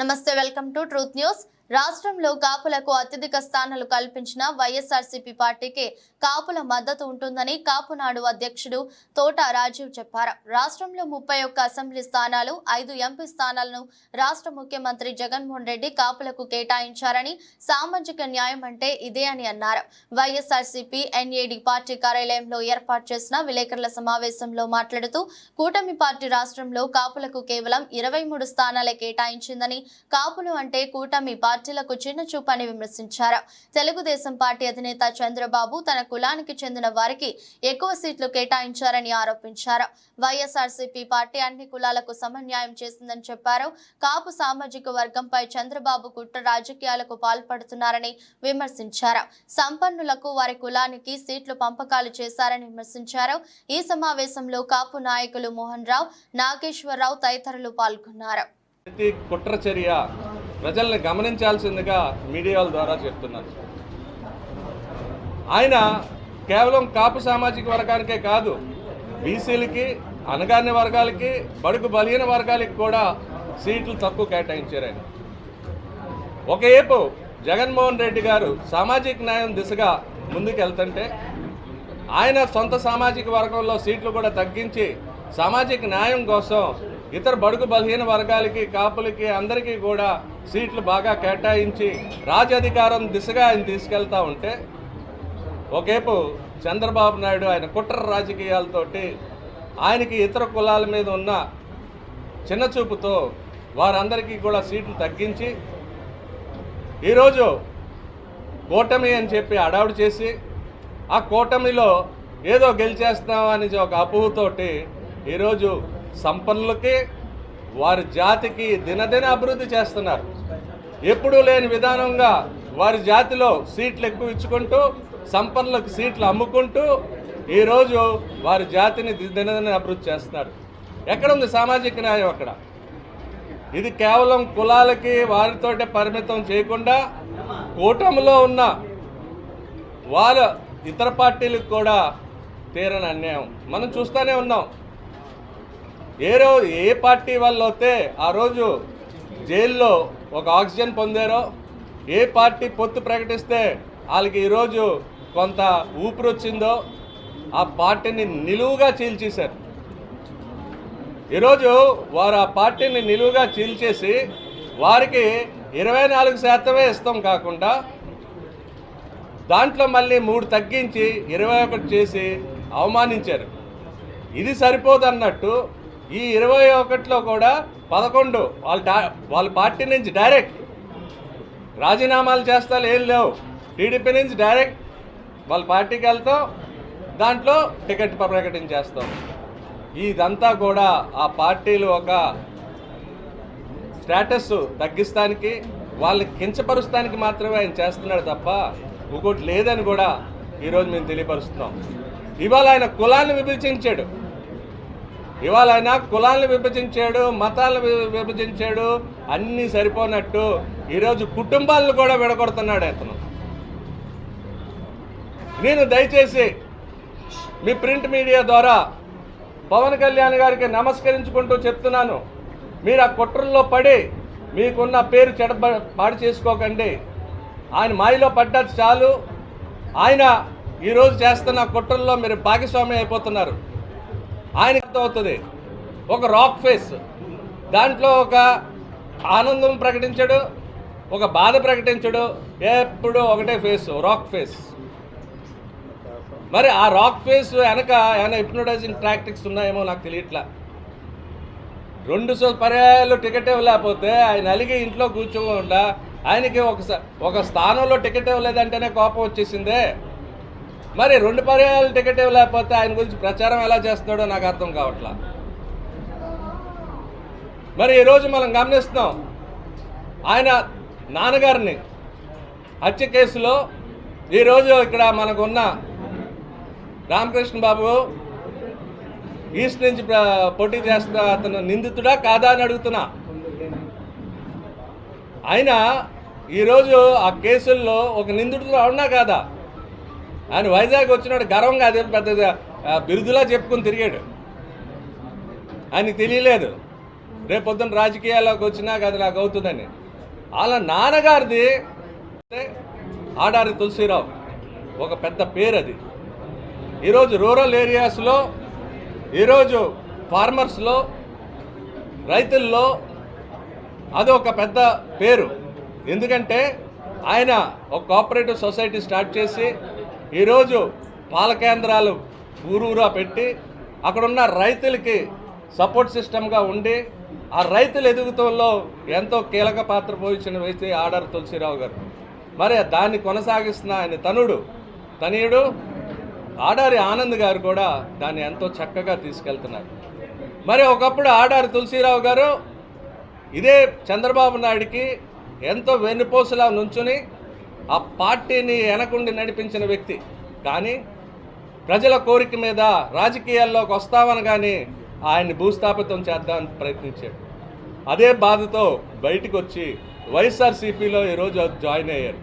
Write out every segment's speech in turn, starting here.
నమస్తే welcome to truth news. రాష్ట్రంలో కాపులకు అత్యధిక స్థానాలు కల్పించిన వైఎస్ఆర్సీపీ పార్టీకి కాపుల మద్దతు ఉంటుందని కాపునాడు అధ్యక్షుడు తోట రాజీవ్ చెప్పారు. రాష్ట్రంలో ముప్పై ఒక్క అసెంబ్లీ స్థానాలు ఐదు ఎంపీ స్థానాలను రాష్ట్ర ముఖ్యమంత్రి జగన్మోహన్ రెడ్డి కాపులకు కేటాయించారని సామాజిక న్యాయం అంటే ఇదే అని అన్నారు. వైఎస్ఆర్సీపీ ఎన్ఏడి పార్టీ కార్యాలయంలో ఏర్పాటు చేసిన విలేకరుల సమావేశంలో మాట్లాడుతూ కూటమి పార్టీ రాష్ట్రంలో కాపులకు కేవలం ఇరవై మూడు స్థానాలే కేటాయించిందని కాపులు అంటే కూటమి పార్టీ పార్టీలకు చిన్న చూపని విమర్శించారు. తెలుగుదేశం పార్టీ అధినేత చంద్రబాబు తన కులానికి చెందిన వారికి ఎక్కువ సీట్లు కేటాయించారని ఆరోపించారు. వైఎస్ఆర్సీపీ పార్టీ అన్ని కులాలకు సమన్యాయం చేసిందని చెప్పారు. కాపు సామాజిక వర్గంపై చంద్రబాబు కుట్ర రాజకీయాలకు పాల్పడుతున్నారని విమర్శించారు. సంపన్నులకు వారి కులానికి సీట్లు పంపకాలు చేశారని విమర్శించారు. ఈ సమావేశంలో కాపు నాయకులు మోహన్ రావు నాగేశ్వరరావు తదితరులు పాల్గొన్నారు. ప్రతి ప్రజల్ని గమనించాల్సిందిగా మీడియాల ద్వారా చెప్తున్నాను. ఆయన కేవలం కాపు సామాజిక వర్గానికే కాదు బీసీలకి అనగాని వర్గాలకి బడుగు బలహీన వర్గాలకి కూడా సీట్లు తక్కువ కేటాయించారు ఆయన. ఒకవైపు జగన్మోహన్ రెడ్డి గారు సామాజిక న్యాయం దిశగా ముందుకు వెళ్తుంటే ఆయన సొంత సామాజిక వర్గంలో సీట్లు కూడా తగ్గించి సామాజిక న్యాయం కోసం ఇతర బడుగు బలహీన వర్గాలకి కాపులకి అందరికీ కూడా సీట్లు బాగా కేటాయించి రాజధికారం దిశగా ఆయన తీసుకెళ్తా ఉంటే ఒకేపు చంద్రబాబు నాయుడు ఆయన కుట్ర రాజకీయాలతోటి ఆయనకి ఇతర కులాల మీద ఉన్న చిన్న చూపుతో వారందరికీ కూడా సీట్లు తగ్గించి ఈరోజు కూటమి అని చెప్పి అడావుడు చేసి ఆ కూటమిలో ఏదో గెలిచేస్తాం అని ఒక అపుహతోటి ఈరోజు సంపన్నులకి వారి జాతికి దినదిన అభివృద్ధి చేస్తున్నారు. ఎప్పుడూ లేని విధానంగా వారి జాతిలో సీట్లు ఎక్కువ ఇచ్చుకుంటూ సంపన్నులకు సీట్లు అమ్ముకుంటూ ఈరోజు వారి జాతిని దినదిన అభివృద్ధి చేస్తున్నారు. ఎక్కడుంది సామాజిక న్యాయం అక్కడ? ఇది కేవలం కులాలకి వారితోటే పరిమితం చేయకుండా కూటమిలో ఉన్న వాళ్ళ ఇతర పార్టీలకు కూడా తీరని అన్యాయం. మనం చూస్తూనే ఉన్నాం. ఏ రోజు ఏ పార్టీ వాళ్ళు వస్తే ఆ రోజు జైల్లో ఒక ఆక్సిజన్ పొందారో ఏ పార్టీ పొత్తు ప్రకటిస్తే వాళ్ళకి ఈరోజు కొంత ఊపిరి వచ్చిందో ఆ పార్టీని నిలువుగా చీల్చేశారు. ఈరోజు వారు ఆ పార్టీని నిలువుగా చీల్చేసి వారికి ఇరవై నాలుగు శాతమే ఇస్తాం కాకుండా దాంట్లో మళ్ళీ మూడు తగ్గించి ఇరవై ఒకటి చేసి అవమానించారు. ఇది సరిపోదన్నట్టు ఈ ఇరవై ఒకటిలో కూడా పదకొండు వాళ్ళ వాళ్ళ పార్టీ నుంచి డైరెక్ట్ రాజీనామాలు చేస్తాలు ఏం లేవు. టీడీపీ నుంచి డైరెక్ట్ వాళ్ళ పార్టీకి వెళ్తాం దాంట్లో టికెట్ ప్రకటించేస్తాం. ఇదంతా కూడా ఆ పార్టీలు ఒక స్టేటస్ తగ్గిస్తానికి వాళ్ళని కించపరుస్తానికి మాత్రమే ఆయన చేస్తున్నాడు తప్ప ఇంకోటి లేదని కూడా ఈరోజు మేము తెలియపరుస్తున్నాం. ఇవాళ ఆయన కులాన్ని విభజించాడు. ఇవాళ ఆయన కులాలను విభజించాడు మతాలను విభజించాడు అన్నీ సరిపోనట్టు ఈరోజు కుటుంబాలను కూడా విడగొడుతున్నాడు అతను. నేను దయచేసి మీ ప్రింట్ మీడియా ద్వారా పవన్ కళ్యాణ్ గారికి నమస్కరించుకుంటూ చెప్తున్నాను. మీరు ఆ కుట్రల్లో పడి మీకున్న పేరు చెడ పాడు చేసుకోకండి. ఆయన మాయలో పడ్డది చాలు. ఆయన ఈరోజు చేస్తున్న కుట్రల్లో మీరు భాగస్వామి అయిపోతున్నారు. ఆయన అవుతుంది ఒక రాక్ ఫేస్ దాంట్లో ఒక ఆనందం ప్రకటించడు ఒక బాధ ప్రకటించడు ఎప్పుడు ఒకటే ఫేస్ రాక్ ఫేస్ మరి ఆ రాక్ ఫేస్ వెనక ఏమైనా హిప్నోటైజింగ్ టాక్టిక్స్ ఉన్నాయేమో నాకు తెలియట్లా. రెండు సో పర్యాయాలు టికెట్ ఇవ్వలేకపోతే ఆయన అలిగి ఇంట్లో కూర్చోకుండా ఆయనకి ఒక ఒక స్థానంలో టికెట్ ఇవ్వలేదంటేనే కోపం వచ్చేసిందే. మరి రెండు పర్యాయాలు టికెట్ ఇవ్వలేకపోతే ఆయన గురించి ప్రచారం ఎలా చేస్తున్నాడో నాకు అర్థం కావట్లా. మరి ఈరోజు మనం గమనిస్తున్నాం ఆయన నాన్నగారిని హత్య కేసులో ఈరోజు ఇక్కడ మనకున్న రామకృష్ణ బాబు ఈస్ట్ నుంచి పోటీ చేస్తున్న అతను నిందితుడా కాదా అని అడుగుతున్నా. ఆయన ఈరోజు ఆ కేసుల్లో ఒక నిందితుడు అవునా కాదా? ఆయన వైజాగ్ వచ్చినాడు గర్వంగా అదే పెద్ద బిరుదులా చెప్పుకొని తిరిగాడు. ఆయనకి తెలియలేదు. రేపొద్దున రాజకీయాల్లోకి వచ్చినాక అది నాకు అవుతుందని. వాళ్ళ నాన్నగారిది ఆడారి తులసిరావు ఒక పెద్ద పేరు అది ఈరోజు రూరల్ ఏరియాస్లో ఈరోజు ఫార్మర్స్లో రైతుల్లో అది ఒక పెద్ద పేరు. ఎందుకంటే ఆయన ఒక కోఆపరేటివ్ సొసైటీ స్టార్ట్ చేసి ఈరోజు పాల కేంద్రాలు ఊరూరా పెట్టి అక్కడున్న రైతులకి సపోర్ట్ సిస్టమ్గా ఉండి ఆ రైతుల ఎదుగుతంలో ఎంతో కీలక పాత్ర పోషించిన వ్యక్తి ఆడారు తులసిరావు గారు. మరి దాన్ని కొనసాగిస్తున్న ఆయన తనుడు తనయుడు ఆడారి ఆనంద్ గారు కూడా దాన్ని ఎంతో చక్కగా తీసుకెళ్తున్నారు. మరి ఒకప్పుడు ఆడారి తులసిరావు గారు ఇదే చంద్రబాబు నాయుడికి ఎంతో వెన్నుపోసులా నుంచుని ఆ పార్టీని వెనకుండి నడిపించిన వ్యక్తి. కానీ ప్రజల కోరిక మీద రాజకీయాల్లోకి వస్తామని కానీ ఆయన్ని భూస్థాపితం చేద్దామని ప్రయత్నించాడు. అదే బాధతో బయటకు వచ్చి వైఎస్ఆర్సీపీలో ఈరోజు జాయిన్ అయ్యారు.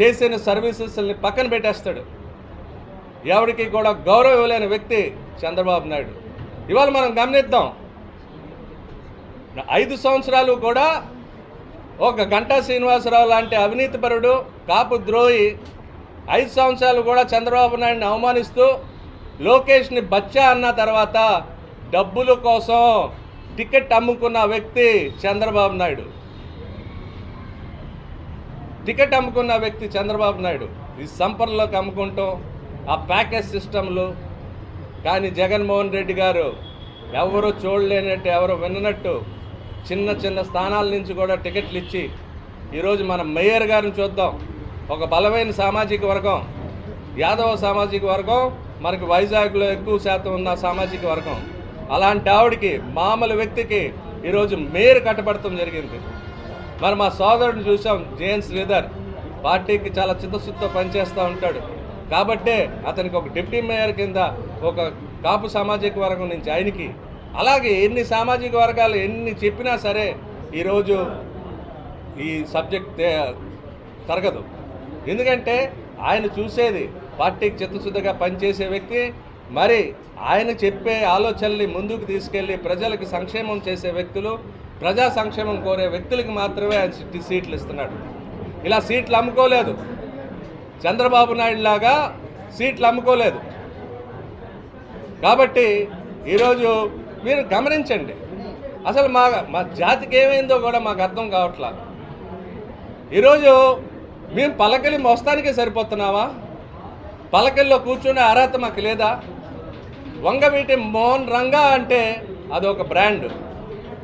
చేసిన సర్వీసెస్ని పక్కన పెట్టేస్తాడు. ఎవరికి కూడా గౌరవం ఇవ్వలేని వ్యక్తి చంద్రబాబు నాయుడు. ఇవాళ మనం గమనిద్దాం. ఐదు సంవత్సరాలు కూడా ఒక గంటా శ్రీనివాసరావు లాంటి అవినీతిపరుడు కాపు ద్రోహి ఐదు సంవత్సరాలు కూడా చంద్రబాబు నాయుడిని అవమానిస్తూ లోకేష్ని బచ్చా అన్న తర్వాత డబ్బుల కోసం టికెట్ అమ్ముకున్న వ్యక్తి చంద్రబాబు నాయుడు. టికెట్ అమ్ముకున్న వ్యక్తి చంద్రబాబు నాయుడు. ఈ సంపర్లోకి అమ్ముకుంటాం. ఆ ప్యాకేజ్ సిస్టంలు. కానీ జగన్మోహన్ రెడ్డి గారు ఎవరు చూడలేనట్టు ఎవరు విన్నట్టు చిన్న చిన్న స్థానాల నుంచి కూడా టికెట్లు ఇచ్చి ఈరోజు మన మేయర్ గారిని చూద్దాం. ఒక బలమైన సామాజిక వర్గం యాదవ సామాజిక వర్గం మనకి వైజాగ్లో ఎక్కువ శాతం ఉన్న సామాజిక వర్గం. అలాంటి ఆవిడకి మామూలు వ్యక్తికి ఈరోజు మేయర్ కట్టబడటం జరిగింది. మరి మా సోదరుడిని చూసాం జేఎన్ శ్రీధర్. పార్టీకి చాలా చిత్తశుద్ధితో పనిచేస్తూ ఉంటాడు. కాబట్టే అతనికి ఒక డిప్యూటీ మేయర్ కింద ఒక కాపు సామాజిక వర్గం నుంచి ఆయనకి అలాగే ఎన్ని సామాజిక వర్గాలు ఎన్ని చెప్పినా సరే ఈరోజు ఈ సబ్జెక్ట్ తరగదు. ఎందుకంటే ఆయన చూసేది పార్టీకి చిత్తశుద్ధిగా పనిచేసే వ్యక్తి మరి ఆయన చెప్పే ఆలోచనల్ని ముందుకు తీసుకెళ్ళి ప్రజలకు సంక్షేమం చేసే వ్యక్తులు ప్రజా సంక్షేమం కోరే వ్యక్తులకి మాత్రమే ఆయన సీట్లు ఇస్తున్నాడు. ఇలా సీట్లు అమ్ముకోలేదు. చంద్రబాబు నాయుడు లాగా సీట్లు అమ్ముకోలేదు. కాబట్టి ఈరోజు మీరు గమనించండి. అసలు మా మా జాతికి ఏమైందో కూడా మాకు అర్థం కావట్లా. ఈరోజు మేము పలకలి మోస్తానికే సరిపోతున్నావా పలకల్లో కూర్చునే అర్హత మాకు లేదా? వంగవీటి మోహన్ రంగా అంటే అదొక బ్రాండ్.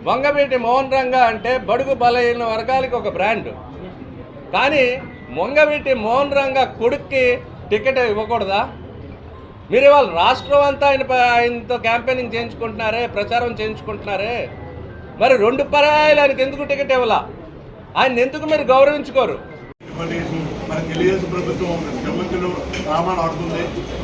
వంగవీటి మోహన్ రంగా అంటే బడుగు బలహీన వర్గాలకి ఒక బ్రాండ్. కానీ వంగవీటి మోహన్ రంగా కొడుక్కి టికెట్ ఇవ్వకూడదా? మీరు ఇవాళ రాష్ట్రం అంతా ఆయన ఆయనతో క్యాంపెయినింగ్ చేయించుకుంటున్నారే ప్రచారం చేయించుకుంటున్నారే? మరి రెండు పరాయాలు ఆయనకి ఎందుకు టికెట్ ఇవ్వాల? ఆయన ఎందుకు మీరు గౌరవించుకోరు? తెలుగుదేశం ప్రభుత్వం గవర్నమెంట్లో రామాయణ ఆడుతుంది.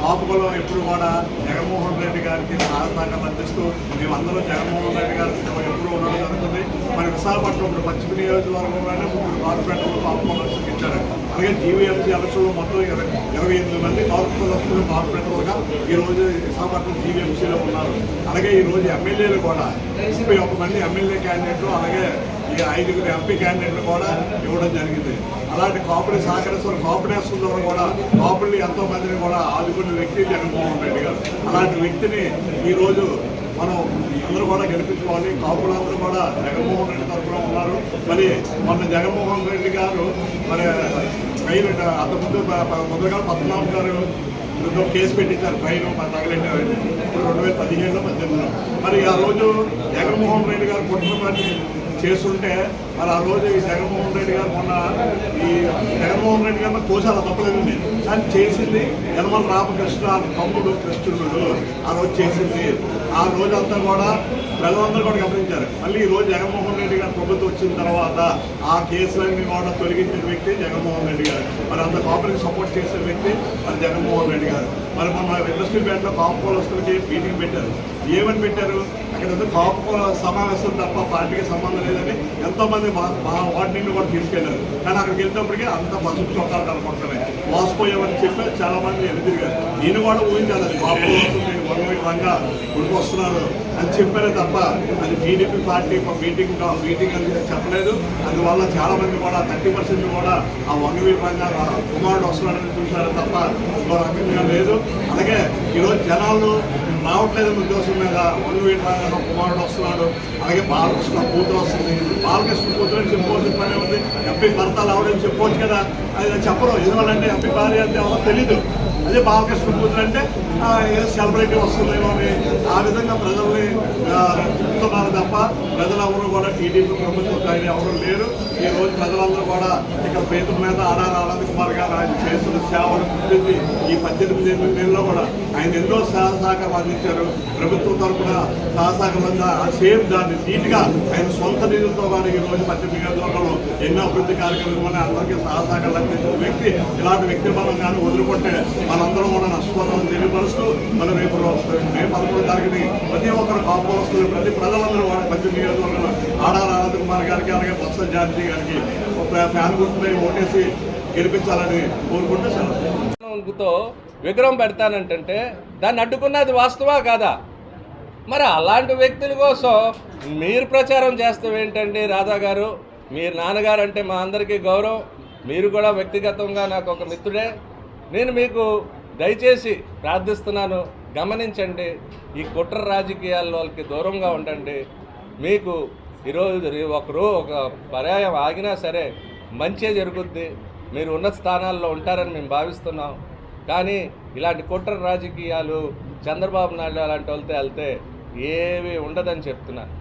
ఆపుకలో ఎప్పుడు కూడా జగన్మోహన్ రెడ్డి గారికి సహకారం అందిస్తూ మేమందరూ జగన్మోహన్ రెడ్డి గారికి ఎప్పుడు ఉండడం జరుగుతుంది మరి విశాఖపట్నం ఇప్పుడు పశ్చిమ నియోజకవర్గంలోనే ముగ్గురు కార్పొరేటర్లు కాపుకులస్తులు ఇచ్చారు. అలాగే జీవీఎంసీ ఎలక్షన్లో మొత్తం ఇరవై ఇరవై ఎనిమిది మంది కార్పొరేటర్లు కార్పొరేటర్లుగా ఈ రోజు విశాఖపట్నం జీవీఎంసీలో ఉన్నారు. అలాగే ఈ రోజు ఎమ్మెల్యేలు కూడా ముప్పై ఒక్క మంది ఎమ్మెల్యే క్యాండిడేట్లు అలాగే ఈ ఐదుగురు ఎంపీ క్యాండిడేట్లు కూడా ఇవ్వడం జరిగింది. అలాంటి కాపుడి సహకరిస్తున్న కాపుడేస్తున్న కూడా కాపుడిని ఎంతో మందిని కూడా ఆదుకున్న వ్యక్తి జగన్మోహన్ రెడ్డి గారు. అలాంటి వ్యక్తిని ఈ రోజు మనం అందరూ కూడా గెలిపించుకోవాలి. కాపులందరూ కూడా జగన్మోహన్ రెడ్డి తరఫున ఉన్నారు. మరి మొన్న జగన్మోహన్ రెడ్డి గారు మరి రైలు అంతకుముందు ముందుగా పద్మనాభం గారు ఏదో కేసు పెట్టించారు. పైన తగలేండి ఇప్పుడు రెండు వేల పదిహేడులో పద్దెనిమిదిలో. మరి ఆ రోజు జగన్మోహన్ రెడ్డి గారు కుటుంబాన్ని చేస్తుంటే మరి ఆ రోజు ఈ జగన్మోహన్ రెడ్డి గారు మొన్న ఈ జగన్మోహన్ రెడ్డి గారిని తోసాల తప్పలేదు. నేను కానీ చేసింది యనమల రామకృష్ణ తమ్ముడు కృష్ణుడు ఆ రోజు చేసింది. ఆ రోజంతా కూడా ప్రజలందరూ కూడా గమనించారు. మళ్ళీ ఈ రోజు జగన్మోహన్ రెడ్డి గారు ప్రభుత్వం వచ్చిన తర్వాత ఆ కేసులన్నీ కూడా తొలగించిన వ్యక్తి జగన్మోహన్ రెడ్డి గారు. మరి అంత కాపులకు సపోర్ట్ చేసే వ్యక్తి మరి జగన్మోహన్ రెడ్డి గారు. మరి మన ఇండస్ట్రీ బ్యాంక్లో కాపు పోలస్తులకి మీటింగ్ పెట్టారు. ఏమని పెట్టారు? ఇక్కడ కాపు సమావేశం తప్ప పార్టీకి సంబంధం లేదని ఎంతో మంది మా మా వార్డు నుండి కూడా తీసుకెళ్ళారు కానీ అక్కడికి వెళ్ళినప్పటికీ అంత పసుపు చొక్కాలు కనపడుతున్నాయి మోసపోయామని చెప్పి చాలా మంది ఎదురుగారు నేను కూడా ఊహించాలి కాపు పోలు రంగా వస్తున్నారు అని చెప్పారే తప్ప అది టీడీపీ పార్టీ ఒక మీటింగ్ మీటింగ్ అని చెప్పలేదు. అందువల్ల చాలా మంది కూడా థర్టీ పర్సెంట్ కూడా ఆ వంగవీటి రంగా కుమారుడు వస్తున్నాడని చూశారు తప్ప ఇంకో రకంగా లేదు. అలాగే ఈరోజు జనాలు రావట్లేదు ఉద్దేశం మీద వంగవీటి రంగా కుమారుడు వస్తున్నాడు. అలాగే బాలకృష్ణ కూతురు వస్తుంది. బాలకృష్ణ కూతురు అని చెప్పుకోవాల్సిన పని ఉంది ఎంపీ భర్తలు అవడని చెప్పుకోవచ్చు కదా. అది చెప్పరు. ఎందువల్లంటే ఎంపీ భార్య అంటే ఎవరో తెలీదు. అదే బాలకృష్ణ కూతురు అంటే ఆ, ఏదో సెలబ్రిటీ వస్తుందేమో అని ఆ విధంగా ప్రజల్ని చెప్తున్నారు తప్ప ప్రజలెవరూ కూడా టీడీపీ ప్రభుత్వం కానీ ఎవరు లేరు. ఈ రోజు ప్రజలందరూ కూడా ఇక్కడ పేదల మీద ఆర్ఆర్ ఆనంద్ కుమార్ గారు ఆయన చేస్తున్న సేవలు గురించి ఈ పద్దెనిమిది ఎనిమిదిలో కూడా ఆయన ఎన్నో సహాయ అందించారు. ప్రభుత్వం తరఫున సహాయ అందా ఆ సేమ్ దాన్ని నీట్గా ఆయన సొంత నిధులతో కూడా ఈ రోజు పద్దెనిమిది గంటలలో ఎన్నో అభివృద్ధి కార్యక్రమాలు అందరికీ సహాయ అందించిన వ్యక్తి ఇలాంటి వ్యక్తి మనం కానీ వదులుకుంటే మనందరం కూడా నష్టపోతామని తెలియపరుస్తూ మనం రేపు మే పదకొండు తారీఖుని ప్రతి ఒక్కరు కాపు వస్తుంది. ప్రతి ప్రజలందరూ కూడా పద్దెనిమిది నియోజకవర్గంలో ఆడాల ఆనంద్ కుమార్ గారికి అలాగే బొత్స జానకి గారికి ఫ్యాన్ గుర్తుపై ఓటేసి గెలిపించాలని కోరుకుంటూ సెలవు. విగ్రహం పెడతానంటే దాన్ని అడ్డుకున్నది వాస్తవా కాదా? మరి అలాంటి వ్యక్తుల కోసం మీరు ప్రచారం చేస్తాం ఏంటండి రాధా గారు? మీరు నాన్నగారు అంటే మా అందరికీ గౌరవం. మీరు కూడా వ్యక్తిగతంగా నాకు ఒక మిత్రుడే. నేను మీకు దయచేసి ప్రార్థిస్తున్నాను గమనించండి. ఈ కుట్ర రాజకీయాల వాళ్ళకి దూరంగా ఉండండి. మీకు ఈరోజు రే- ఒక రో ఒక పర్యాయం ఆగినా సరే మంచే జరుగుద్ది. మీరు ఉన్నత స్థానాల్లో ఉంటారని మేము భావిస్తున్నాం. కానీ ఇలాంటి కుట్ర రాజకీయాలు చంద్రబాబు నాయుడు అలాంటి వాళ్ళతో వెళ్తే ఏవి ఉండదని చెప్తున్నాను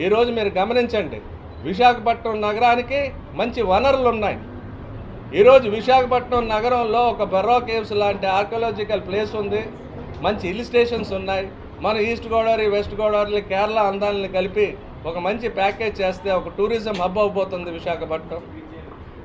ఈరోజు మీరు గమనించండి విశాఖపట్నం నగరానికి మంచి వనరులు ఉన్నాయి. ఈరోజు విశాఖపట్నం నగరంలో ఒక బెర్రో కేవ్స్ లాంటి ఆర్కియలాజికల్ ప్లేస్ ఉంది. మంచి హిల్ స్టేషన్స్ ఉన్నాయి. మన ఈస్ట్ గోదావరి వెస్ట్ గోదావరి కేరళ అందాలని కలిపి ఒక మంచి ప్యాకేజ్ చేస్తే ఒక టూరిజం హబ్ అవబోతుంది విశాఖపట్నం.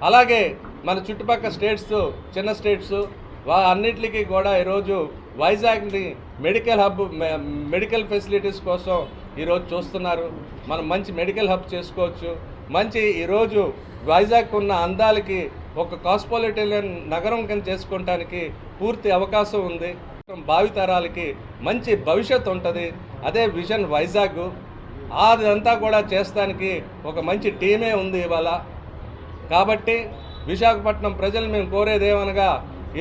అలాగే మన చుట్టుపక్కల స్టేట్స్ చిన్న స్టేట్స్ వా అన్నిటికీ కూడా ఈరోజు వైజాగ్ని మెడికల్ హబ్ మె- మెడికల్ ఫెసిలిటీస్ కోసం ఈరోజు చూస్తున్నారు. మనం మంచి మెడికల్ హబ్ చేసుకోవచ్చు. మంచి ఈరోజు వైజాగ్ ఉన్న అందాలకి ఒక కాస్మోపాలిటన్ నగరం కింద చేసుకోవటానికి పూర్తి అవకాశం ఉంది. భావితరాలకి మంచి భవిష్యత్తు ఉంటుంది. అదే విజన్ వైజాగ్. అదంతా కూడా చేస్తానికి ఒక మంచి టీమే ఉంది ఇవాళ. కాబట్టి విశాఖపట్నం ప్రజలు మేము కోరేది ఏమనగా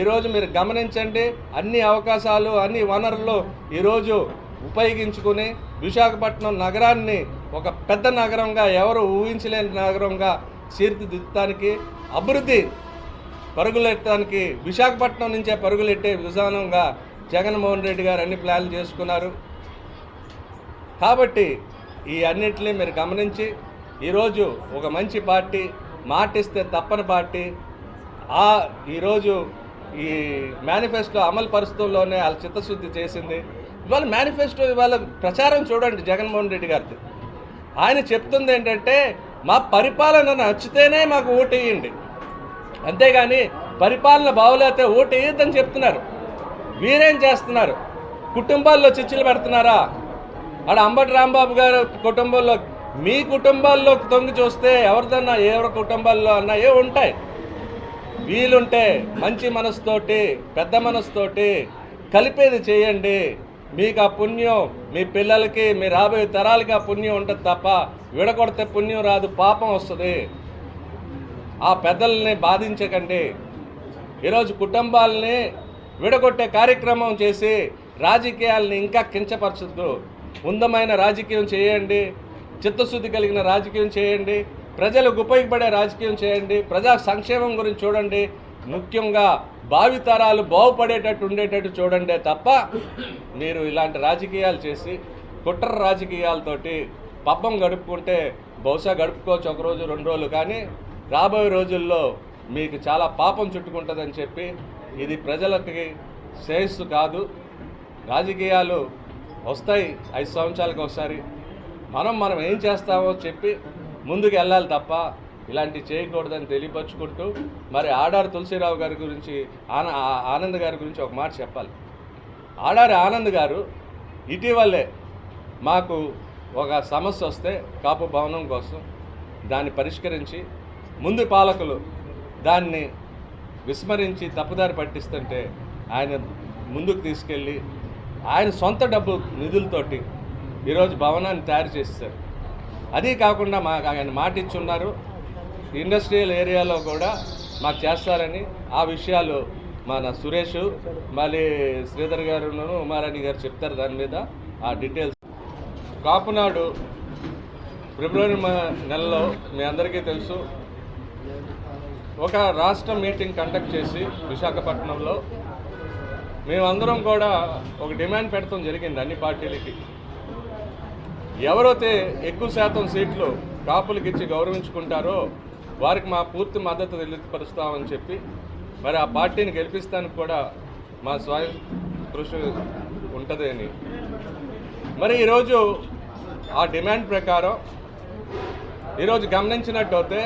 ఈరోజు మీరు గమనించండి అన్ని అవకాశాలు అన్ని వనరులు ఈరోజు ఉపయోగించుకుని విశాఖపట్నం నగరాన్ని ఒక పెద్ద నగరంగా ఎవరు ఊహించలేని నగరంగా తీర్చిదిద్దడానికి అభివృద్ధి పరుగులెట్టడానికి విశాఖపట్నం నుంచే పరుగులెట్టే విధానంగా జగన్మోహన్ రెడ్డి గారు అన్ని ప్లాన్లు చేసుకున్నారు. కాబట్టి ఈ అన్నింటినీ మీరు గమనించి ఈరోజు ఒక మంచి పార్టీ మాటిస్తే తప్పని పార్టీ ఆ ఈరోజు ఈ మేనిఫెస్టో అమలు పరిస్థితుల్లోనే వాళ్ళ చిత్తశుద్ధి చేసింది. ఇవాళ మేనిఫెస్టో ఇవాళ ప్రచారం చూడండి జగన్మోహన్ రెడ్డి గారిది. ఆయన చెప్తుంది ఏంటంటే మా పరిపాలన నచ్చితేనే మాకు ఓటు వేయండి. అంతేగాని పరిపాలన బాగోలేతే ఓటు వేయద్దని చెప్తున్నారు. వీరేం చేస్తున్నారు? కుటుంబాల్లో చిచ్చులు పెడుతున్నారా? ఆడ అంబటి రాంబాబు గారు కుటుంబంలో మీ కుటుంబాల్లో తొంగి చూస్తే ఎవరిదన్నా ఎవరి కుటుంబాల్లో అన్నా ఏ ఉంటాయి? వీలుంటే మంచి మనసుతోటి పెద్ద మనసుతోటి కలిపేది చేయండి. మీకు ఆ పుణ్యం మీ పిల్లలకి మీ రాబోయే తరాలకి ఆ పుణ్యం ఉంటుంది తప్ప విడగొడితే పుణ్యం రాదు పాపం వస్తుంది. ఆ పెద్దల్ని బాధించకండి. ఈరోజు కుటుంబాలని విడగొట్టే కార్యక్రమం చేసి రాజకీయాల్ని ఇంకా కించపరచద్దు. ఉందమైన రాజకీయం చేయండి. చిత్తశుద్ధి కలిగిన రాజకీయం చేయండి. ప్రజలకు ఉపయోగపడే రాజకీయం చేయండి. ప్రజా సంక్షేమం గురించి చూడండి. ముఖ్యంగా భావితరాలు బాగుపడేటట్టు ఉండేటట్టు చూడండి తప్ప మీరు ఇలాంటి రాజకీయాలు చేసి కుట్ర రాజకీయాలతోటి పబ్బం గడుపుకుంటే బహుశా గడుపుకోవచ్చు ఒకరోజు రెండు రోజులు. కానీ రాబోయే రోజుల్లో మీకు చాలా పాపం చుట్టుకుంటుందని చెప్పి ఇది ప్రజలకి శ్రేయస్సు కాదు. రాజకీయాలు వస్తాయి ఐదు సంవత్సరాలకు ఒకసారి. మనం మనం ఏం చేస్తామో చెప్పి ముందుకు వెళ్ళాలి తప్ప ఇలాంటివి చేయకూడదని తెలియపరుచుకుంటూ మరి ఆడారు తులసిరావు గారి గురించి ఆన ఆనంద్ గారి గురించి ఒక మాట చెప్పాలి. ఆడారి ఆనంద్ గారు ఇటీవలే మాకు ఒక సమస్య వస్తే కాపు భవనం కోసం దాన్ని పరిష్కరించి ముందు పాలకులు దాన్ని విస్మరించి తప్పుదారి పట్టిస్తుంటే ఆయన ముందుకు తీసుకెళ్ళి ఆయన సొంత డబ్బు నిధులతోటి ఈరోజు భవనాన్ని తయారు చేస్తారు అదీ కాకుండా మాకు ఆయన మాట ఇచ్చున్నారు ఇండస్ట్రియల్ ఏరియాలో కూడా మాకు చేస్తారని ఆ విషయాలు మన సురేష్ మళ్ళీ శ్రీధర్ గారును ఉమారాణి గారు చెప్తారు దాని మీద ఆ డీటెయిల్స్. కాపునాడు ఫిబ్రవరి నెలలో మీ అందరికీ తెలుసు ఒక రాష్ట్ర మీటింగ్ కండక్ట్ చేసి విశాఖపట్నంలో మేమందరం కూడా ఒక డిమాండ్ పెడతాం జరిగింది అన్ని పార్టీలకి. ఎవరైతే ఎక్కువ శాతం సీట్లు కాపులకి ఇచ్చి గౌరవించుకుంటారో వారికి మా పూర్తి మద్దతు తెలియపరుస్తామని చెప్పి మరి ఆ పార్టీని గెలిపిస్తానికి కూడా మా స్వయం కృషి ఉంటుంది అని. మరి ఈరోజు ఆ డిమాండ్ ప్రకారం ఈరోజు గమనించినట్టయితే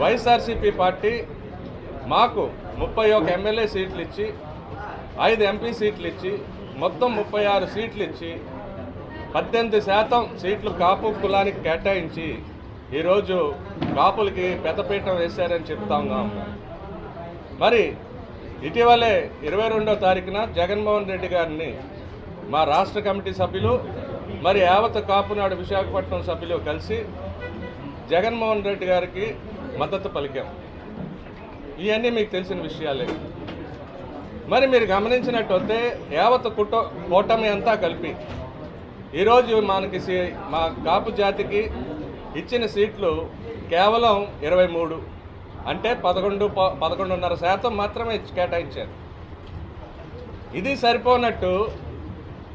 వైఎస్ఆర్సీపీ పార్టీ మాకు ముప్పై ఒక ఎమ్మెల్యే సీట్లు ఇచ్చి ఐదు ఎంపీ సీట్లు ఇచ్చి మొత్తం ముప్పై ఆరు సీట్లు ఇచ్చి పద్దెనిమిది శాతం సీట్లు కాపు కులానికి కేటాయించి ఈరోజు కాపులకి పెద్దపీఠం వేశారని చెప్తా ఉన్నాం. మరి ఇటీవలే ఇరవై రెండో తారీఖున జగన్మోహన్ రెడ్డి గారిని మా రాష్ట్ర కమిటీ సభ్యులు మరి యావత్ కాపునాడు విశాఖపట్నం సభ్యులు కలిసి జగన్మోహన్ రెడ్డి గారికి మద్దతు పలికాం. ఇవన్నీ మీకు తెలిసిన విషయాలే. మరి మీరు గమనించినట్టయితే యావత్ కుట కూటమి అంతా కలిపి ఈరోజు మనకి మా కాపు జాతికి ఇచ్చిన సీట్లు కేవలం ఇరవై మూడు. అంటే పదకొండు ప- పదకొండున్నర శాతం మాత్రమే కేటాయించారు. ఇది సరిపోనట్టు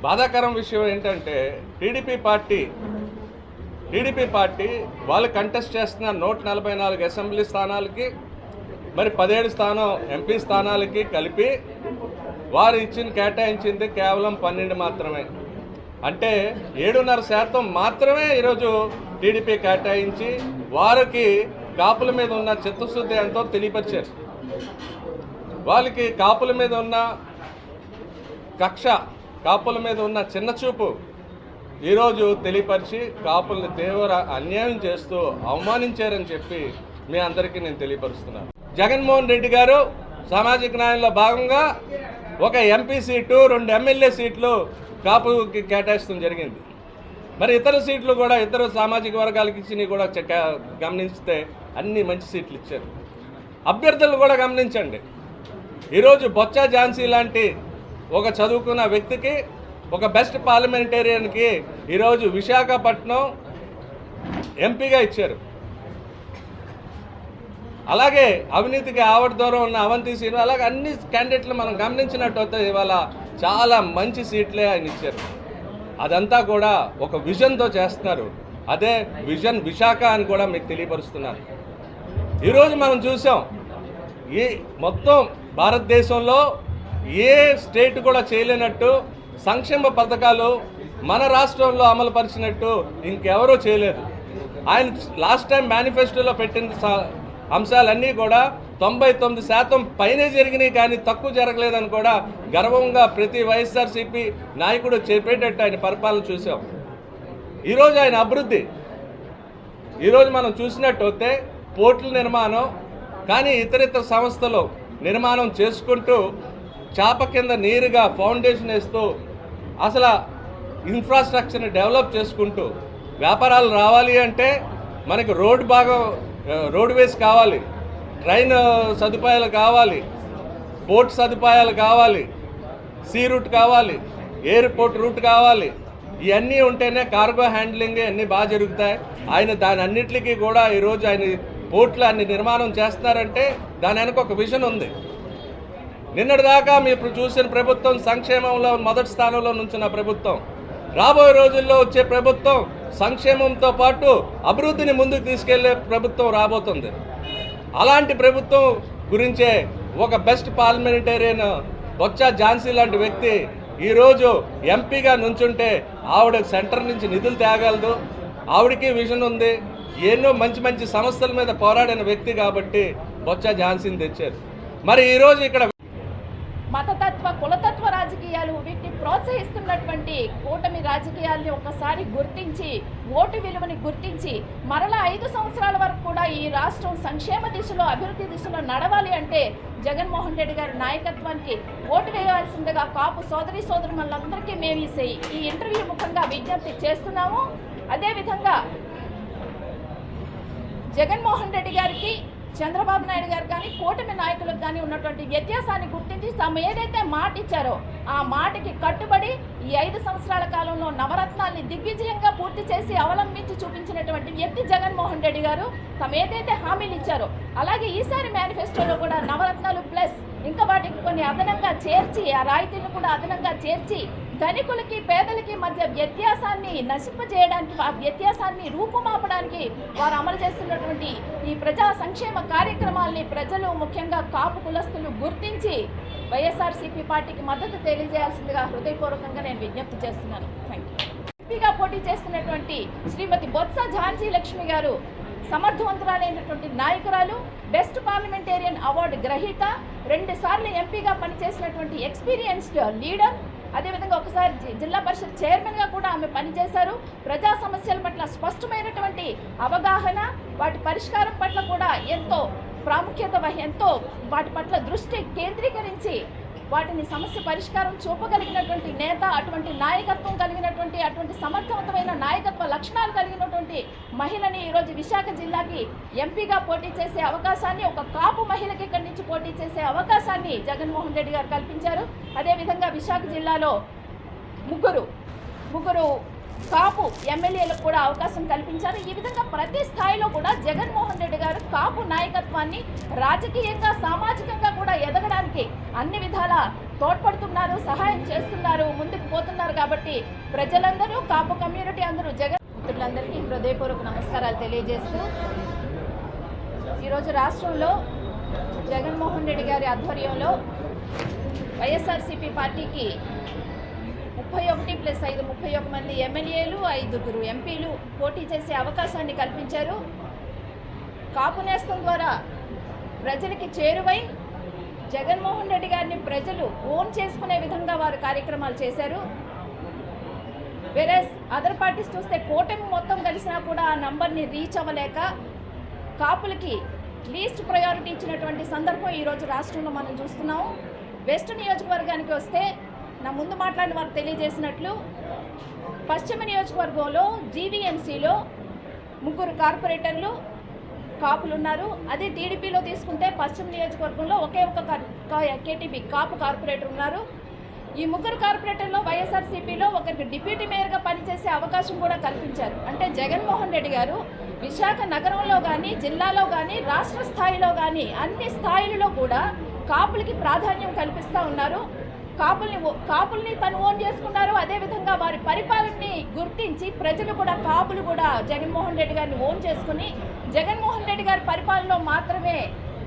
బాధాకరం విషయం ఏంటంటే టీడీపీ పార్టీ టీడీపీ పార్టీ వాళ్ళు కంటెస్ట్ చేస్తున్న నూట నలభై నాలుగు అసెంబ్లీ స్థానాలకి మరి పదిహేడు స్థానం ఎంపీ స్థానాలకి కలిపి వారు ఇచ్చిన కేటాయించింది కేవలం పన్నెండు మాత్రమే. అంటే ఏడున్నర శాతం మాత్రమే ఈరోజు టీడీపీ కేటాయించి వారికి కాపుల మీద ఉన్న చిత్తశుద్ధి ఎంతో తెలియపరిచారు. వాళ్ళకి కాపుల మీద ఉన్న కక్ష కాపుల మీద ఉన్న చిన్న చూపు ఈరోజు తెలియపరిచి కాపుల్ని తీవ్ర అన్యాయం చేస్తూ అవమానించారని చెప్పి మీ అందరికీ నేను తెలియపరుస్తున్నాను. జగన్మోహన్ రెడ్డి గారు సామాజిక న్యాయంలో భాగంగా ఒక ఎంపీ సీటు రెండు ఎమ్మెల్యే సీట్లు కాపుకి కేటాయిస్తాం జరిగింది. మరి ఇతర సీట్లు కూడా ఇతర సామాజిక వర్గాలకు ఇచ్చినవి కూడా గమనిస్తే అన్ని మంచి సీట్లు ఇచ్చారు. అభ్యర్థులు కూడా గమనించండి. ఈరోజు బొచ్చా ఝాన్సీ లాంటి ఒక చదువుకున్న వ్యక్తికి ఒక బెస్ట్ పార్లమెంటేరియన్కి ఈరోజు విశాఖపట్నం ఎంపీగా ఇచ్చారు. అలాగే అవినీతికి ఆవిడ దూరం ఉన్న అవంతి సీను అలాగే అన్ని క్యాండిడేట్లు మనం గమనించినట్టయితే ఇవాళ చాలా మంచి సీట్లే ఆయన ఇచ్చారు. అదంతా కూడా ఒక విజన్తో చేస్తున్నారు. అదే విజన్ విశాఖ అని కూడా మీకు తెలియపరుస్తున్నాను. ఈరోజు మనం చూసాం ఈ మొత్తం భారతదేశంలో ఏ స్టేట్ కూడా చేయలేనట్టు సంక్షేమ పథకాలు మన రాష్ట్రంలో అమలు పరిచినట్టు ఇంకెవరూ చేయలేదు. ఆయన లాస్ట్ టైం మేనిఫెస్టోలో పెట్టిన అంశాలన్నీ కూడా తొంభై తొమ్మిది శాతం పైనే జరిగినాయి కానీ తక్కువ జరగలేదని కూడా గర్వంగా ప్రతి వైఎస్ఆర్సీపీ నాయకుడు చెప్పేటట్టు ఆయన పరిపాలన చూసాం. ఈరోజు ఆయన అభివృద్ధి. ఈరోజు మనం చూసినట్టయితే పోర్టుల నిర్మాణం కానీ ఇతరితర సంస్థలు నిర్మాణం చేసుకుంటూ చేప కింద నీరుగా ఫౌండేషన్ వేస్తూ అసలు ఇన్ఫ్రాస్ట్రక్చర్ని డెవలప్ చేసుకుంటూ వ్యాపారాలు రావాలి అంటే మనకి రోడ్ బాగా రోడ్ వేస్ కావాలి ట్రైన్ సదుపాయాలు కావాలి పోర్ట్ సదుపాయాలు కావాలి సీ రూట్ కావాలి ఎయిర్పోర్ట్ రూట్ కావాలి ఇవన్నీ ఉంటేనే కార్గో హ్యాండ్లింగ్ అన్నీ బాగా జరుగుతాయి. ఆయన దాని అన్నిటికీ కూడా ఈరోజు ఆయన పోర్ట్లు అన్ని నిర్మాణం చేస్తున్నారంటే దాని వెనక ఒక విజన్ ఉంది. నిన్నటిదాకా మీరు చూసిన ప్రభుత్వం సంక్షేమంలో మొదటి స్థానంలో నుంచిన ప్రభుత్వం. రాబోయే రోజుల్లో వచ్చే ప్రభుత్వం సంక్షేమంతో పాటు అభివృద్ధిని ముందుకు తీసుకెళ్ళే ప్రభుత్వం రాబోతుంది. అలాంటి ప్రభుత్వం గురించే ఒక బెస్ట్ పార్లమెంటేరియన్ బొత్స ఝాన్సీ లాంటి వ్యక్తి ఈరోజు ఎంపీగా నుంచుంటే ఆవిడ సెంటర్ నుంచి నిధులు తేగలదు. ఆవిడకి విజన్ ఉంది. ఎన్నో మంచి మంచి సమస్యల మీద పోరాడిన వ్యక్తి కాబట్టి బొత్స ఝాన్సీని తెచ్చారు. మరి ఈరోజు ఇక్కడ మతతత్వ కులతత్వ రాజకీయాలు వీటిని ప్రోత్సహిస్తున్నటువంటి కూటమి రాజకీయాల్ని ఒకసారి గుర్తించి ఓటు విలువని గుర్తించి మరలా ఐదు సంవత్సరాల వరకు కూడా ఈ రాష్ట్రం సంక్షేమ దిశలో అభివృద్ధి దిశలో నడవాలి అంటే జగన్మోహన్ రెడ్డి గారి నాయకత్వానికి ఓటు వేయాల్సిందిగా కాపు సోదరి సోదరులందరికీ మేము ఈ ఈ ఇంటర్వ్యూ ముఖంగా విజ్ఞప్తి చేస్తున్నాము. అదేవిధంగా జగన్మోహన్ రెడ్డి గారికి చంద్రబాబు నాయుడు గారు కానీ కూటమి నాయకులకు కానీ ఉన్నటువంటి వ్యత్యాసాన్ని గుర్తించి తమ ఏదైతే మాట ఇచ్చారో ఆ మాటకి కట్టుబడి ఈ ఐదు సంవత్సరాల కాలంలో నవరత్నాల్ని దిగ్విజయంగా పూర్తి చేసి అవలంబించి చూపించినటువంటి వ్యక్తి జగన్మోహన్ రెడ్డి గారు తమ ఏదైతే హామీలు ఇచ్చారో అలాగే ఈసారి మేనిఫెస్టోలో కూడా నవరత్నాలు ప్లస్ ఇంకా వాటికి కొన్ని అదనంగా చేర్చి ఆ రాయితీలను కూడా అదనంగా చేర్చి ధనికులకి పేదలకి మధ్య వ్యత్యాసాన్ని నశింపజేయడానికి ఆ వ్యత్యాసాన్ని రూపుమాపడానికి వారు అమలు చేస్తున్నటువంటి ఈ ప్రజా సంక్షేమ కార్యక్రమాల్ని ప్రజలు ముఖ్యంగా కాపు కులస్తులు గుర్తించి వైఎస్ఆర్సీపీ పార్టీకి మద్దతు తెలియజేయాల్సిందిగా హృదయపూర్వకంగా నేను విజ్ఞప్తి చేస్తున్నాను. థ్యాంక్ యూ ఎంపీగా పోటీ చేస్తున్నటువంటి శ్రీమతి బొత్స ఝాన్సీ లక్ష్మి గారు సమర్థవంతురాలైనటువంటి నాయకురాలు బెస్ట్ పార్లమెంటేరియన్ అవార్డు గ్రహీత రెండుసార్లు ఎంపీగా పనిచేసినటువంటి ఎక్స్పీరియన్స్డ్ లీడర్ అదేవిధంగా ఒకసారి జిల్లా పరిషత్ చైర్మన్గా కూడా ఆమె పనిచేశారు. ప్రజా సమస్యల పట్ల స్పష్టమైనటువంటి అవగాహన వాటి పరిష్కారం పట్ల కూడా ఎంతో ప్రాముఖ్యత ఎంతో వాటి పట్ల దృష్టి కేంద్రీకరించి వాటిని సమస్య పరిష్కారం చూపగలిగినటువంటి నేత అటువంటి నాయకత్వం కలిగినటువంటి అటువంటి సమర్థవంతమైన నాయకత్వ లక్షణాలు కలిగినటువంటి మహిళని ఈరోజు విశాఖ జిల్లాకి ఎంపీగా పోటీ చేసే అవకాశాన్ని ఒక కాపు మహిళకి ఇక్కడి నుంచి పోటీ చేసే అవకాశాన్ని జగన్మోహన్ రెడ్డి గారు కల్పించారు. అదేవిధంగా విశాఖ జిల్లాలో ముగ్గురు ముగ్గురు కాపు ఎమ్మెల్యేలకు కూడా అవకాశం కల్పించారు. ఈ విధంగా ప్రతి స్థాయిలో కూడా జగన్మోహన్ రెడ్డి గారు కాపు నాయకత్వాన్ని రాజకీయంగా సామాజికంగా కూడా ఎదగడానికి అన్ని విధాల తోడ్పడుతున్నారు సహాయం చేస్తున్నారు ముందుకు పోతున్నారు కాబట్టి ప్రజలందరూ కాపు కమ్యూనిటీ అందరూ జగన్ మిత్రులందరికీ హృదయపూర్వక నమస్కారాలు తెలియజేస్తూ ఈరోజు రాష్ట్రంలో జగన్మోహన్ రెడ్డి గారి ఆధ్వర్యంలో వైఎస్ఆర్సీపీ పార్టీకి ముప్పై ఒకటి ప్లస్ ఐదు ముప్పై ఒక మంది ఎమ్మెల్యేలు ఐదుగురు ఎంపీలు పోటీ చేసే అవకాశాన్ని కల్పించారు. కాపు నేస్తం ద్వారా ప్రజలకి చేరువై జగన్మోహన్ రెడ్డి గారిని ప్రజలు ఓన్ చేసుకునే విధంగా వారు కార్యక్రమాలు చేశారు. వెరస్ అదర్ పార్టీస్ చూస్తే కూటమి మొత్తం కలిసినా కూడా ఆ నంబర్ని రీచ్ అవ్వలేక కాపులకి లీస్ట్ ప్రయారిటీ ఇచ్చినటువంటి సందర్భం ఈరోజు రాష్ట్రంలో మనం చూస్తున్నాం. వెస్ట్ నియోజకవర్గానికి వస్తే నా ముందు మాట్లాడిన వారు తెలియజేసినట్లు పశ్చిమ నియోజకవర్గంలో జీవీఎంసీలో ముగ్గురు కార్పొరేటర్లు కాపులు ఉన్నారు అదే టీడీపీలో తీసుకుంటే పశ్చిమ నియోజకవర్గంలో ఒకే ఒక కేటీపీ కాపు కార్పొరేటర్ ఉన్నారు. ఈ ముగ్గురు కార్పొరేటర్లో వైఎస్ఆర్సీపీలో ఒకరికి డిప్యూటీ మేయర్గా పనిచేసే అవకాశం కూడా కల్పించారు. అంటే జగన్మోహన్ రెడ్డి గారు విశాఖ నగరంలో కానీ జిల్లాలో కానీ రాష్ట్ర స్థాయిలో కానీ అన్ని స్థాయిలలో కూడా కాపులకి ప్రాధాన్యం కల్పిస్తూ ఉన్నారు. కాపుల్ని ఓ- కాపుల్ని తను ఓన్ చేసుకున్నారు. అదేవిధంగా వారి పరిపాలనని గుర్తించి ప్రజలు కూడా కాపులు కూడా జగన్మోహన్ రెడ్డి గారిని ఓన్ చేసుకుని జగన్మోహన్ రెడ్డి గారి పరిపాలనలో మాత్రమే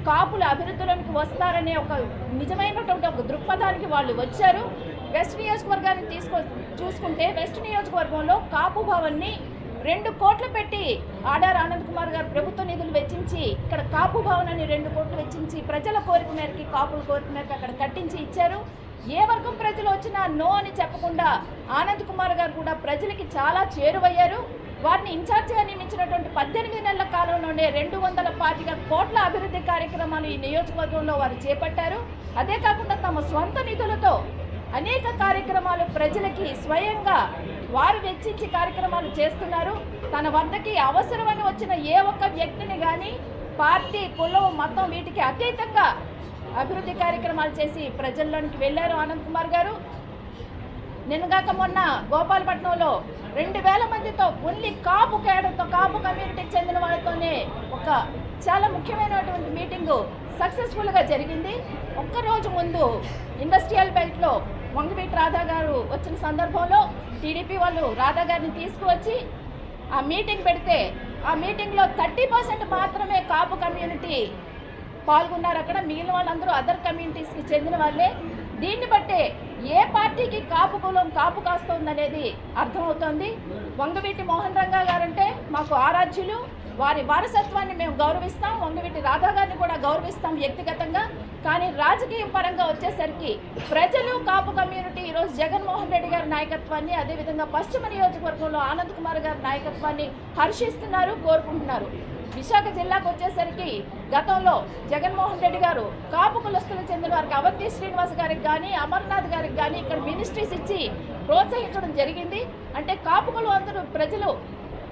కాపుల అభివృద్ధిలోనికి వస్తారనే ఒక నిజమైనటువంటి ఒక దృక్పథానికి వాళ్ళు వచ్చారు. వెస్ట్ నియోజకవర్గాన్ని తీసుకో చూసుకుంటే వెస్ట్ నియోజకవర్గంలో కాపు భవన్ని రెండు కోట్లు పెట్టి ఆడార్ ఆనంద్ కుమార్ గారు ప్రభుత్వ నిధులు వెచ్చించి ఇక్కడ కాపు భవన్ అని రెండు కోట్లు వెచ్చించి ప్రజల కోరిక మేరకి కాపుల కోరిక మేరకు అక్కడ కట్టించి ఇచ్చారు. ఏ వర్గం ప్రజలు వచ్చినా నో అని చెప్పకుండా ఆనంద్ కుమార్ గారు కూడా ప్రజలకి చాలా చేరువయ్యారు. వారిని ఇన్ఛార్జిగా నియమించినటువంటి పద్దెనిమిది నెలల కాలంలోనే రెండు వందల పాతిక కోట్ల అభివృద్ధి కార్యక్రమాలు ఈ నియోజకవర్గంలో వారు చేపట్టారు. అదే కాకుండా తమ సొంత నిధులతో అనేక కార్యక్రమాలు ప్రజలకి స్వయంగా వారు వెచ్చించి కార్యక్రమాలు చేస్తున్నారు. తన వద్దకి అవసరమని వచ్చిన ఏ ఒక్క వ్యక్తిని కానీ పార్టీ కులం మతం వీటికి అతీతంగా అభివృద్ధి కార్యక్రమాలు చేసి ప్రజల్లోనికి వెళ్ళారు ఆనంద్ కుమార్ గారు. నిన్నగాక మొన్న గోపాలపట్నంలో రెండు వేల మందితో ఓన్లీ కాపు కేడర్తో కాపు కమ్యూనిటీకి చెందిన వాళ్ళతోనే ఒక చాలా ముఖ్యమైనటువంటి మీటింగు సక్సెస్ఫుల్గా జరిగింది. ఒక్కరోజు ముందు ఇండస్ట్రియల్ బెల్ట్లో వంగవీటి రాధా గారు వచ్చిన సందర్భంలో టీడీపీ వాళ్ళు రాధా గారిని తీసుకువచ్చి ఆ మీటింగ్ పెడితే ఆ మీటింగ్లో థర్టీ పర్సెంట్ మాత్రమే కాపు కమ్యూనిటీ పాల్గొన్నారు అక్కడ. మిగిలిన వాళ్ళందరూ అదర్ కమ్యూనిటీస్కి చెందిన వాళ్ళే. దీన్ని బట్టే ఏ పార్టీకి కాపు కులం కాపు కాస్తోందనేది అర్థమవుతోంది. వంగవీటి మోహన్ రంగా గారంటే మాకు ఆరాధ్యులు. వారి వారసత్వాన్ని మేము గౌరవిస్తాం. వంగవీటి రాధా గారిని కూడా గౌరవిస్తాం వ్యక్తిగతంగా. కానీ రాజకీయ పరంగా వచ్చేసరికి ప్రజలు కాపు కమ్యూనిటీ ఈరోజు జగన్మోహన్ రెడ్డి గారి నాయకత్వాన్ని అదేవిధంగా పశ్చిమ నియోజకవర్గంలో ఆనంద్ కుమార్ గారి నాయకత్వాన్ని హర్షిస్తున్నారు కోరుకుంటున్నారు. విశాఖ జిల్లాకు వచ్చేసరికి గతంలో జగన్మోహన్ రెడ్డి గారు కాపు కులస్తులకు చెందిన వారికి అవంతి శ్రీనివాస్ గారికి కానీ అమర్నాథ్ గారికి కానీ ఇక్కడ మినిస్ట్రీస్ ఇచ్చి ప్రోత్సహించడం జరిగింది. అంటే కాపుకులు అందరూ ప్రజలు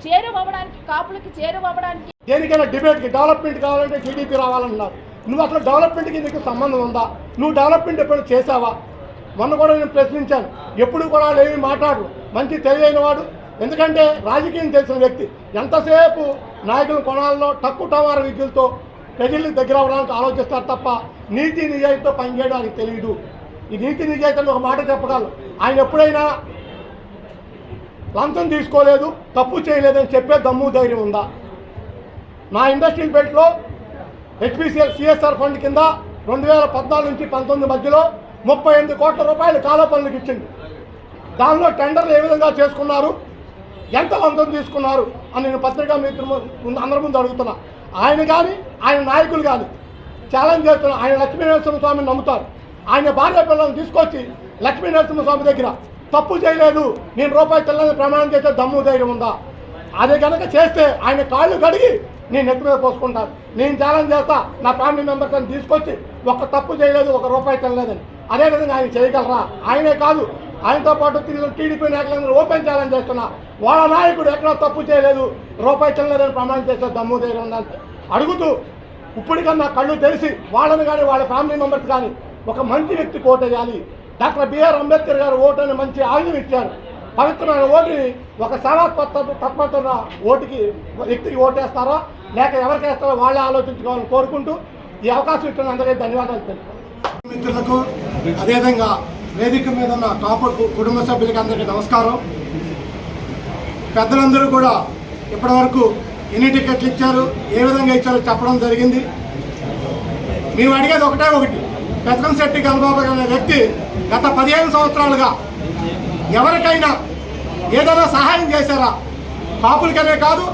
చేరువవ్వడానికి కాపులకి చేరువవ్వడానికి దేనికైనా డిబేట్కి డెవలప్మెంట్ కావాలంటే టీడీపీ రావాలన్నారు. నువ్వు అసలు డెవలప్మెంట్కి నీకు సంబంధం ఉందా? నువ్వు డెవలప్మెంట్ ఎప్పుడు చేసావా మొన్న కూడా నేను ప్రశ్నించాను. ఎప్పుడు కూడా వాళ్ళు మాట్లాడు మాట్లాడరు. మంచి తెలియని వాడు ఎందుకంటే రాజకీయం తెలిసిన వ్యక్తి ఎంతసేపు నాయకులు కొనాల్లో తక్కువ టవార విద్యులతో ప్రజల్ని దగ్గర అవ్వడానికి ఆలోచిస్తారు తప్ప నీతి నిజాయితీతో పనిచేయడానికి తెలియదు. ఈ నీతి నిజాయితీని ఒక మాట చెప్పగలరు ఆయన ఎప్పుడైనా లంచం తీసుకోలేదు తప్పు చేయలేదని చెప్పే దమ్ము ధైర్యం ఉందా? నా ఇండస్ట్రియల్ బెల్ట్లో హెచ్పిసిఎల్ సిఎస్ఆర్ ఫండ్ కింద రెండు వేల పద్నాలుగు నుంచి పంతొమ్మిది మధ్యలో ముప్పై ఎనిమిది కోట్ల రూపాయలు కాలో పనులకు ఇచ్చింది. దానిలో టెండర్లు ఏ విధంగా చేసుకున్నారు? ఎంత లంచం తీసుకున్నారు అని నేను పత్రికా మిత్రుల ముందు అందరి ముందు అడుగుతున్నా. ఆయన కానీ ఆయన నాయకులు కానీ ఛాలెంజ్ చేస్తున్నారు ఆయన లక్ష్మీనరసింహ స్వామిని నమ్ముతారు. ఆయన భార్య పిల్లలను తీసుకొచ్చి లక్ష్మీనరసింహ స్వామి దగ్గర తప్పు చేయలేదు నేను రూపాయి తెల్లని ప్రమాణం చేస్తే దమ్ము ధైర్యం ఉందా? అదే కనుక చేస్తే ఆయన కాళ్ళు కడిగి నేను నెత్తి మీద పోసుకుంటాను నేను ఛాలెంజ్ చేస్తా నా ఫ్యామిలీ మెంబర్స్ అని తీసుకొచ్చి ఒక తప్పు చేయలేదు ఒక రూపాయి తెల్లలేదని. అదేవిధంగా ఆయన చేయగలరా? ఆయనే కాదు ఆయనతో పాటు తిరిగి టీడీపీ నాయకులందరూ ఓపెన్ ఛాలెంజ్ చేస్తున్నా. వాళ్ళ నాయకుడు ఎక్కడ తప్పు చేయలేదు. రూపాయి తెల్లలేదని ప్రమాణం చేసే దమ్ము ధైర్యం ఉందని అడుగుతూ ఇప్పటికన్నా కళ్ళు తెలిసి వాళ్ళని కానీ వాళ్ళ ఫ్యామిలీ మెంబర్స్ కానీ ఒక మంచి వ్యక్తి ఓటేయాలి డాక్టర్ బిఆర్ అంబేద్కర్ గారు ఓటు అని మంచి ఆయుధం ఇచ్చారు. పవిత్రమైన ఓటుని ఒక సేవా తత్పరత ఓటుకి వ్యక్తికి ఓటేస్తారో? లేక ఎవరికి వేస్తారో వాళ్ళే ఆలోచించుకోవాలని కోరుకుంటూ ఈ అవకాశం ఇచ్చిన అందరికీ ధన్యవాదాలు తెలుపుతాను మిత్రులకు అదేవిధంగా వేదిక మీద ఉన్న కాపు కుటుంబ సభ్యులకి అందరికీ నమస్కారం. పెద్దలందరూ కూడా ఇప్పటివరకు ఎన్ని టికెట్లు ఇచ్చారు ఏ విధంగా ఇచ్చారో చెప్పడం జరిగింది. మేము అడిగేది ఒకటే ఒకటి పెద్దకంశెట్టి గల్బాబు అనే వ్యక్తి గత పదిహేను సంవత్సరాలుగా ఎవరికైనా ఏదైనా సహాయం చేశారా? కాపులకనే కాదు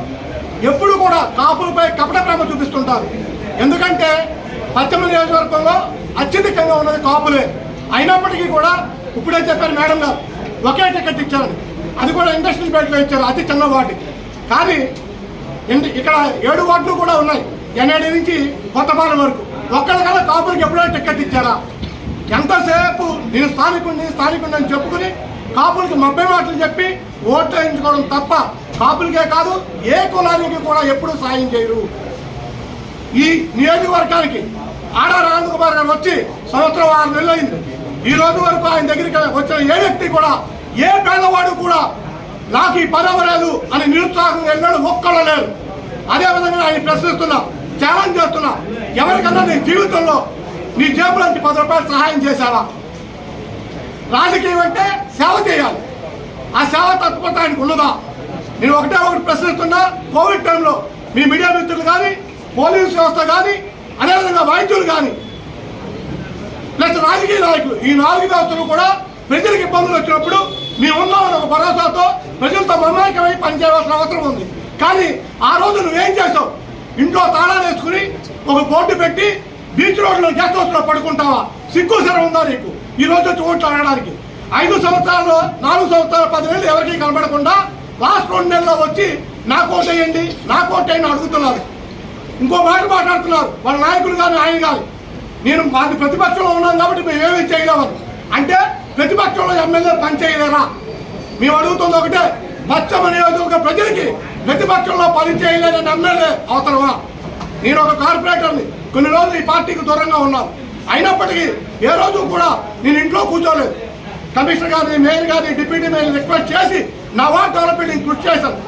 ఎప్పుడు కూడా కాపులపై కపట ప్రేమ చూపిస్తుంటారు. ఎందుకంటే పశ్చిమ నియోజకవర్గంలో అత్యధికంగా ఉన్నది కాపులే. అయినప్పటికీ కూడా ఇప్పుడే చెప్పారు మేడం గారు ఒకే టికెట్ ఇచ్చారని. అది కూడా ఇండస్ట్రియల్ బెల్ట్లో ఇచ్చారు అతి చిన్న వార్డు. కానీ ఇక్కడ ఏడు వార్డులు కూడా ఉన్నాయి ఎన్ఏడి నుంచి కొత్తపాలెం వరకు. ఒక్కడికల్లా కాపులకి ఎప్పుడైనా టికెట్ ఇచ్చారా? ఎంతసేపు నేను స్థానికుడిని స్థానికుడిని అని చెప్పుకుని కాపులకి మబ్బై మాటలు చెప్పి ఓట్లు వేయించుకోవడం తప్ప కాపులకే కాదు ఏ కులానికి కూడా ఎప్పుడూ సాయం చేయరు. ఈ నియోజకవర్గానికి ఆడ రాజకుమార్ గారు వచ్చి సంవత్సరం ఆరు నెలలు అయింది. ఈ రోజు వరకు ఆయన దగ్గరికి వచ్చిన ఏ వ్యక్తి కూడా ఏ పేదవాడు కూడా నాకు ఈ పదవి లేదు అని నిరుత్సాహం వెళ్ళాడు ఒక్కళ్ళు లేరు. అదేవిధంగా ఆయన ప్రశ్నిస్తున్నా ఛాలెంజ్ చేస్తున్నా ఎవరికన్నా నీ జీవితంలో నీ జేబులోంచి పది రూపాయలు సహాయం చేశావా? రాజకీయం అంటే సేవ చేయాలి. ఆ సేవ తత్పత ఆయనకు ఉన్నదా? నేను ఒకటే ఒకటి ప్రశ్నిస్తున్నా కోవిడ్ టైంలో మీ మీడియా మిత్రులు కానీ పోలీస్ వ్యవస్థ కానీ అదేవిధంగా వైద్యులు కానీ లేకపోతే రాజకీయ నాయకులు. ఈ నాలుగు వ్యవస్థలు కూడా ప్రజలకు ఇబ్బందులు వచ్చినప్పుడు మేము ఉన్నామని ఒక భరోసాతో ప్రజలతో మమేకమై పనిచేయవలసిన అవసరం ఉంది. కానీ ఆ రోజు నువ్వేం చేసావు? ఇంట్లో తాళాలు వేసుకుని ఒక బోర్డు పెట్టి బీచ్ రోడ్లో గెస్ట్ హౌస్లో పడుకుంటావా? సిగ్గు సరం ఉందా నీకు? ఈ రోజు వచ్చి ఓట్లు అడగడానికి. ఐదు సంవత్సరాలు నాలుగు సంవత్సరాలు పదివేలు ఎవరికి కనబడకుండా లాస్ట్ రెండు నెలల్లో వచ్చి నా కోట్ వేయండి నా కోట్ అడుగుతున్నారు. ఇంకో మాట మాట్లాడుతున్నారు. వాళ్ళ నాయకులు కానీ ఆయన కానీ. నేను మాది ప్రతిపక్షంలో ఉన్నాం కాబట్టి మేము ఏమీ చేయలేము. అంటే ప్రతిపక్షంలో ఎమ్మెల్యే పని చేయలేరా? మేము అడుగుతుంది ఒకటే పశ్చిమ నియోజకవర్గ ప్రజలకి ప్రతిపక్షంలో పని చేయలేదని ఎమ్మెల్యే అవసరమా నేను ఒక కార్పొరేటర్ని కొన్ని రోజులు ఈ పార్టీకి దూరంగా ఉన్నాను అయినప్పటికీ ఏ రోజు కూడా నేను ఇంట్లో కూర్చోలేదు. కమిషనర్ గారిని మేయర్ గారిని డిప్యూటీ మేయర్ రిక్వెస్ట్ చేసి నా వార్డ్ డెవలప్మెంట్ కృషి చేశాను.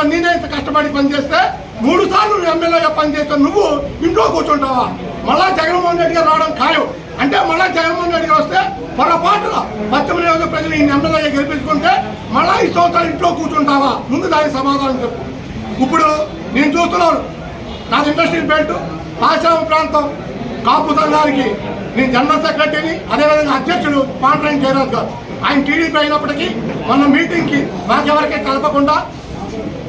టైం నేనే ఇంత కష్టపడి పనిచేస్తే మూడు సార్లు ఎమ్మెల్యేగా పనిచేస్తే నువ్వు ఇంట్లో కూర్చుంటావా? మళ్ళా జగన్మోహన్ రెడ్డి గారు రావడం ఖాయం. అంటే మళ్ళా జగన్మోహన్ రెడ్డి వస్తే పొరపాటున పశ్చిమ నియోజక ప్రజలు ఈ ఎమ్మెల్యేగా గెలిపించుకుంటే మళ్ళా ఈ సంవత్సరం ఇంట్లో కూర్చుంటావా? ముందు దానికి సమాధానం చెప్పు. ఇప్పుడు నేను చూస్తున్నాను. నాది ఇండస్ట్రియల్ బెల్ట్ పాశ్రామ ప్రాంతం కాపు సంఘానికి నేను జనరల్ సెక్రటరీని అదేవిధంగా అధ్యక్షుడు పాండ్రాయన్ జయరాజ్ గారు. ఆయన టీడీపీ అయినప్పటికీ మన మీటింగ్కి మాకెవరికి కలపకుండా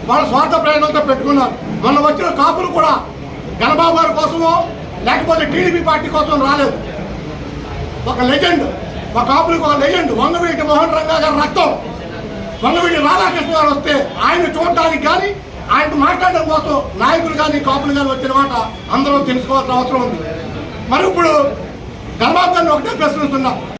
వాళ్ళ స్వార్థ ప్రయోజనంతో పెట్టుకున్నారు. మొన్న వచ్చిన కాపులు కూడా గణబాబు గారి కోసమో లేకపోతే టీడీపీ పార్టీ కోసం రాలేదు. ఒక లెజెండ్ ఒక కాపులకు ఒక లెజెండ్ వంగవీటి మోహన్ రంగా గారి రక్తం. వంగవీటి రాధాకృష్ణ గారు వస్తే ఆయన చూడటానికి కానీ ఆయన మాట్లాడడం కోసం నాయకులు కానీ కాపులు కానీ వచ్చిన మాట అందరూ తెలుసుకోవాల్సిన అవసరం ఉంది. మరి ఇప్పుడు గర్భాబ్ గారిని ఒకటే ప్రశ్నిస్తున్నాం.